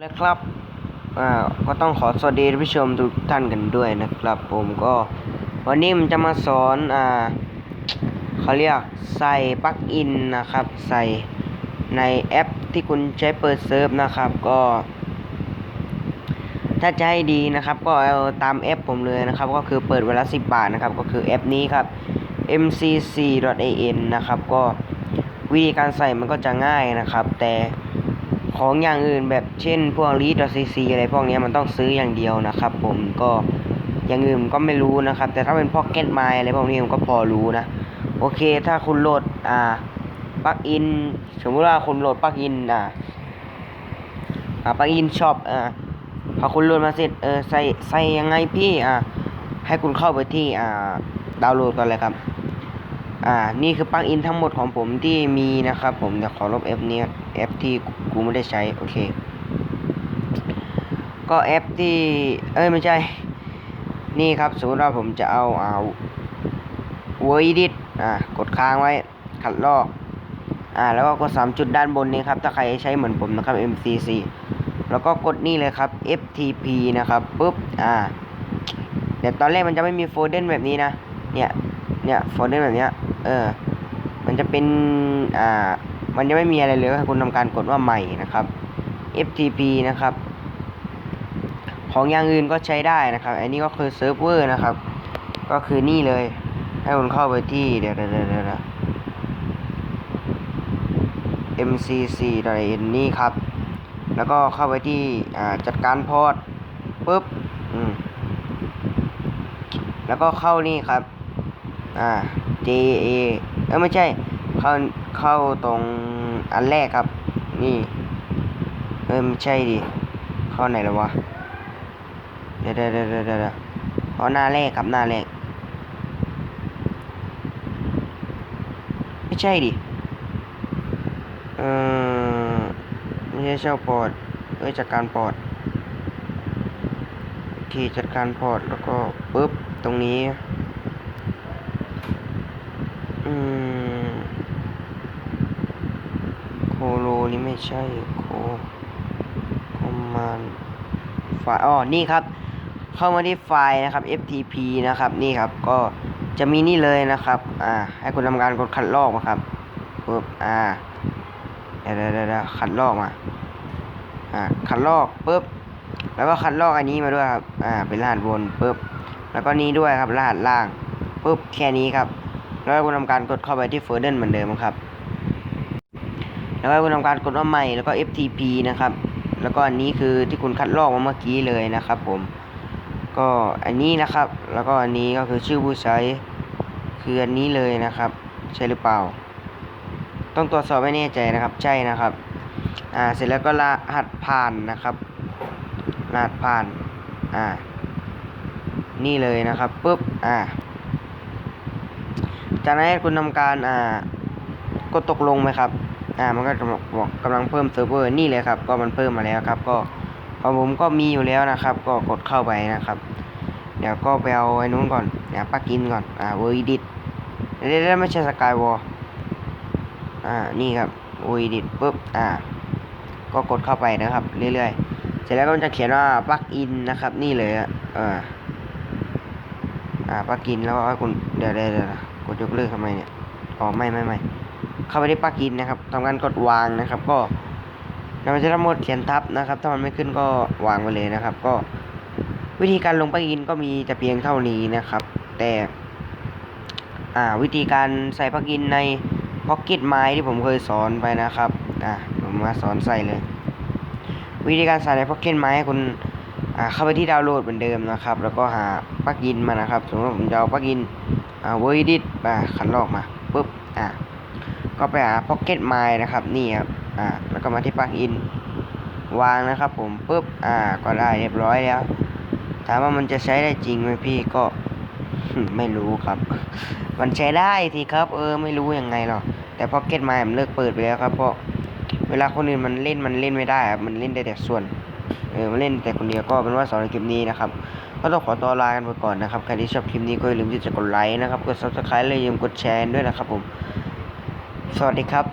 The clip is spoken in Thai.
และครับอ่าก็ต้องขอสวัสดีท่านผู้ชมทุกท่านกันด้วยนะครับ ผมก็วันนี้มันจะมาสอนอ่าเขาเรียกใส่ปลั๊กอินนะครับ ใส่ในแอปที่คุณใช้เปิดเซิร์ฟนะครับ ก็ ถ้าจะให้ดีนะครับ ก็เอาตามแอปผมเลยนะครับ ก็คือเปิดเวลา10บาทนะครับ ก็คือแอปนี้ครับ mcc.an นะครับ ก็วิธีการใส่มันก็จะง่ายนะครับ แต่ ของอย่างอื่นแบบเช่น พวก read.cc อะไรพวกนี้มันต้องซื้ออย่างเดียวนะครับ ผมก็อย่างอื่นก็ไม่รู้นะครับ แต่ถ้าเป็น Pocket My อะไรพวกนี้ผมก็พอรู้นะ โอเคถ้าคุณโหลดอ่าปลั๊กอินสมมติว่าคุณโหลดปลั๊กอินอ่าอ่าปลั๊กอินช็อปอ่าพอคุณโหลดมาเสร็จเออใส่ใส่ยังไงพี่อ่าให้คุณเข้าไปที่อ่าดาวน์โหลดก่อนเลยครับ อ่า นี่คือปลั๊กอินทั้งหมดของผมที่มีนะครับ ผมเดี๋ยวขอลบแอปนี้แอปที่กูไม่ได้ใช้ โอเค ก็แอปที่ เอ้ย ไม่ใช่ นี่ครับสมมติว่าผมจะเอาอ่า Wordit อ่ากดค้างไว้ ขัดลอก อ่า แล้วก็กดสามจุดด้านบนนี้ครับ ถ้าใครใช้เหมือนผมนะครับ MCC แล้วก็กดนี่เลยครับ FTP นะครับปุ๊บ อ่าเดี๋ยวตอนแรกมันจะไม่มีโฟลเดอร์แบบนี้นะ เนี่ย เนี่ย โฟลเดอร์แบบเนี้ย เออ มันจะเป็น อ่า มันจะไม่มีอะไรเลยคุณทำการกดว่าใหม่นะครับ FTP นะครับ ของอย่างอื่นก็ใช้ได้นะครับ อันนี้ก็คือเซิร์ฟเวอร์นะครับ ก็คือนี่เลย ให้คุณเข้าไปที่เดี๋ยวเดี๋ยวเดี๋ยว MCC n นี่ครับ แล้วก็เข้าไปที่อ่าจัดการพอร์ตปุ๊บอืมแล้วก็เข้านี่ครับ อ่า JA เออไม่ใช่ เข้าเข้าตรงอันแรกครับ นี่ เออไม่ใช่ดิ เข้าไหนแล้ววะ เดี๋ยวเดี๋ยวเดี๋ยวเดี๋ยวเดะเข้าหน้าแรกครับหน้าแรก ไม่ใช่ดิ เออไม่ใช่เช่าพอร์ตเอ้ยจัดการพอร์ตโอเคจัดการพอร์ตแล้วก็ปุ๊บตรงนี้ อืม โคโลนี่ไม่ใช่ โคคอมมานไฟล์อ๋อ นี่ครับ เข้ามาที่ไฟล์นะครับ ftp นะครับ นี่ครับ ก็จะมีนี่เลยนะครับ อ่า ให้คุณทำการกดคัดลอกนะครับปุ๊บ อ่าเดี๋ยวเดี๋ยวเดี๋ยวคัดลอกมา อ่า คัดลอกปุ๊บ แล้วก็คัดลอกอันนี้มาด้วยครับ อ่า เป็นรหัสบนปุ๊บ แล้วก็นี้ด้วยครับ รหัสล่างปุ๊บ แค่นี้ครับ แล้วก็คุณทำการกดเข้าไปที่โฟลเดอร์เหมือนเดิมครับ แล้วก็คุณทำการกดว่าใหม่แล้วก็ FTP นะครับ แล้วก็อันนี้คือที่คุณคัดลอกมาเมื่อกี้เลยนะครับผม ก็อันนี้นะครับ แล้วก็อันนี้ก็คือชื่อผู้ใช้คืออันนี้เลยนะครับ ใช่หรือเปล่า ต้องตรวจสอบไม่แน่ใจนะครับ ใช่นะครับ อ่า เสร็จแล้วก็รหัสผ่านนะครับ รหัสผ่าน อ่า นี่เลยนะครับปุ๊บ อ่า จากนั้นคุณทำการอ่ากดตกลงไหมครับอ่ามันก็จะบอกกำลังเพิ่มเซิร์ฟเวอร์นี่เลยครับ ก็มันเพิ่มมาแล้วครับ ก็ของผมก็มีอยู่แล้วนะครับ ก็กดเข้าไปนะครับ เดี๋ยวก็ไปเอาไอ้นู้นก่อนเดี๋ยวปักอินก่อนอ่าเวอร์ดิตเดี๋ยวไม่ใช่สกายวอลอ่านี่ครับเวอร์ดิตปุ๊บอ่า ก็กดเข้าไปนะครับ เรื่อยๆ เสร็จแล้วก็มันจะเขียนว่าปักอินนะครับ นี่เลยอะเอ่าปลั๊กอินแล้วก็คุณเดี๋ยวเดี๋ยวกดยกเลิกทำไมเนี่ยอ๋อไม่ไม่ไม่เข้าไปที่ปลั๊กอินนะครับทำการกดวางนะครับ ก็เราจะทั้งหมดเขียนทับนะครับ ถ้ามันไม่ขึ้นก็วางไปเลยนะครับ ก็วิธีการลงปลั๊กอินก็มีแต่เพียงเท่านี้นะครับ แต่อ่าวิธีการใส่ปลั๊กอินใน Pocket ไม้ที่ผมเคยสอนไปนะครับอ่าผมมาสอนใส่เลย วิธีการใส่ใน Pocket ไม้คุณ เข้าไปที่ดาวน์โหลดเหมือนเดิมนะครับ แล้วก็หาปลั๊กอินมานะครับสมมติผมจะเอาปลั๊กอินอ่า Wordit อ่าขันลอกมาปุ๊บอ่าก็ไปหา Pocket My นะครับนี่ครับอ่าแล้วก็มาที่ปลั๊กอินวางนะครับ ผมปุ๊บอ่าก็ได้เรียบร้อยแล้วถามว่ามันจะใช้ได้จริงไหมพี่ก็ไม่รู้ครับ มันใช้ได้สิครับ เออไม่รู้ยังไงหรอกแต่ Pocket My มันเลิกเปิดไปแล้วครับเพราะเวลาคนอื่นมันเล่นมันเล่นไม่ได้ครับมันเล่นได้แต่ส่วน เออมาเล่นแต่คนเดียวก็เป็นว่าสอนในคลิปนี้นะครับก็ต้องขอตัวลากันไปก่อนนะครับใครที่ชอบคลิปนี้ก็อย่าลืมที่จะกดไลค์นะครับกด subscribe และอย่าลืมกดแชร์ด้วยนะครับผมสวัสดีครับ